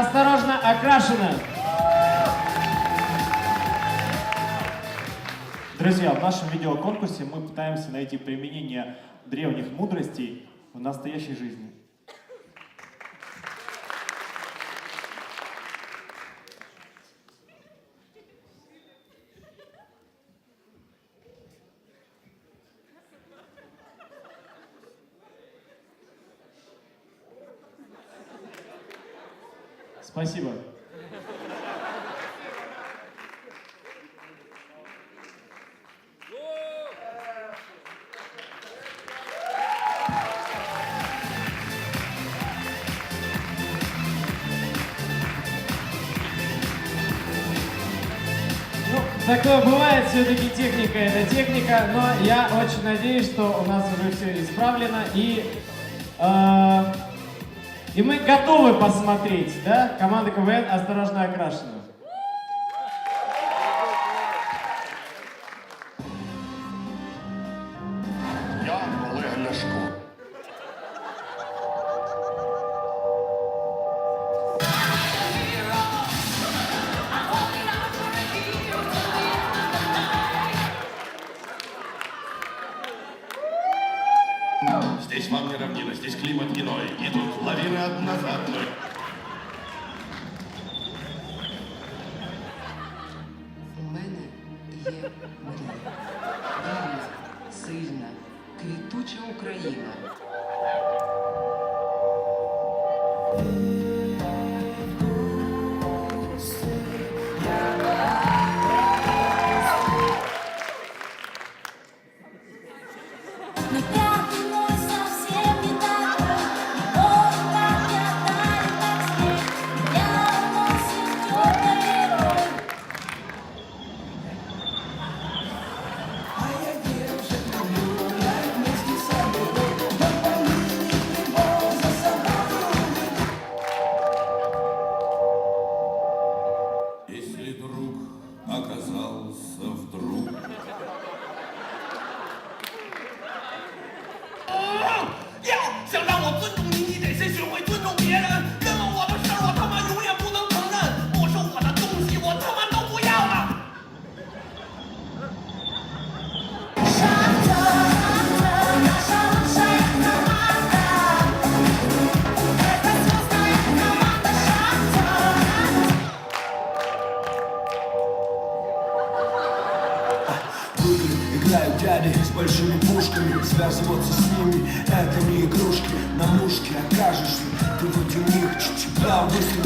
осторожно, окрашена. Друзья, в нашем видеоконкурсе мы пытаемся найти применение древних мудростей в настоящей жизни. Спасибо. Ну, такое бывает, все-таки техника это техника, но я очень надеюсь, что у нас уже все исправлено и, э, и мы готовы посмотреть, да, команда КВН осторожно окрашена. Я Олег Ляшко. Здесь вам не равнина, здесь климат иной. Идут лавины одна за одной. У мене є мрія. Вільна, сильна, квітуча Україна. get. снаряды с большими пушками Связываться с ними, это не игрушки На мушке окажешься, ты вроде них Тебя выстрелил